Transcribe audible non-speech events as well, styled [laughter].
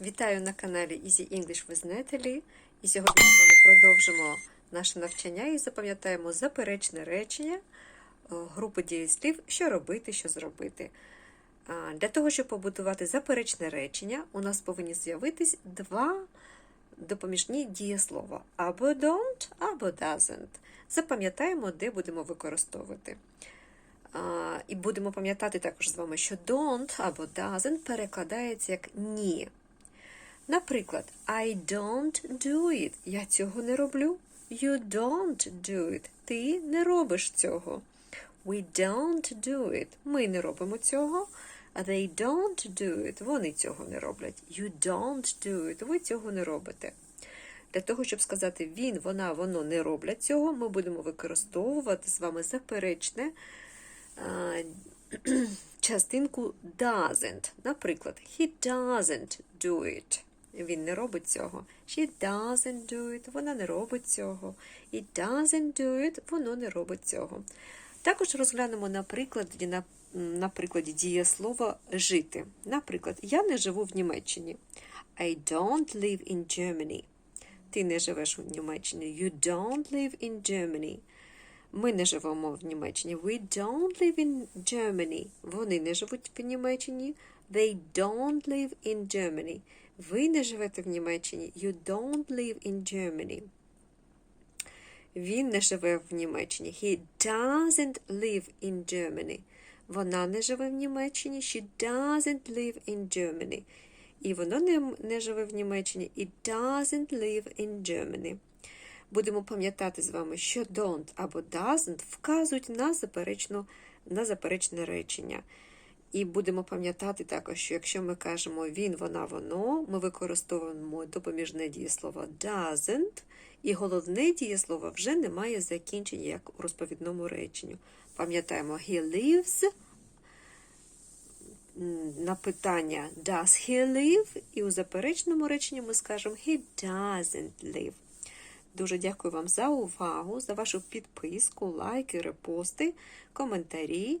Вітаю на каналі Easy English Natalie. І сьогодні ми продовжимо наше навчання і запам'ятаємо заперечне речення е, групи дієслів, що робити, що зробити. Для того, щоб побудувати заперечне речення, у нас повинні з'явитись два допоміжні дієслова або don't, або doesn't. Запам'ятаємо, де будемо використовувати. І будемо пам'ятати також з вами, що don't або doesn't перекладається як ні. Наприклад, I don't do it. Я цього не роблю. You don't do it. Ти не робиш цього. We don't do it. Ми не робимо цього. They don't do it. Вони цього не роблять. You don't do it. Ви цього не робите. Для того, щоб сказати він, вона, воно не роблять цього, ми будемо використовувати з вами заперечне [clears throat] частинку doesn't. Наприклад, he doesn't do it. Він не робить цього. She doesn't do it. Вона не робить цього. It doesn't do it. Воно не робить цього. Також розглянемо на прикладі, на, на прикладі дієслова жити. Наприклад, я не живу в Німеччині. I don't live in Germany. Ти не живеш у Німеччині. You don't live in Germany. Ми не живемо в Німеччині. We don't live in Germany. Вони не живуть в Німеччині. They don't live in Germany. Ви не живете в Німеччині. You don't live in Germany. Він не живе в Німеччині. He doesn't live in Germany. Вона не живе в Німеччині. She doesn't live in Germany. І воно не, не живе в Німеччині. It doesn't live in Germany. Будемо пам'ятати з вами, що don't або doesn't вказують на, на заперечне речення. І будемо пам'ятати також, що якщо ми кажемо він, вона, воно, ми використовуємо допоміжне дієслово doesn't, і головне дієслово вже не має закінчення, як у розповідному реченню. Пам'ятаємо, he lives, на питання does he live, і у заперечному реченні ми скажемо he doesn't live. Дуже дякую вам за увагу, за вашу підписку, лайки, репости, коментарі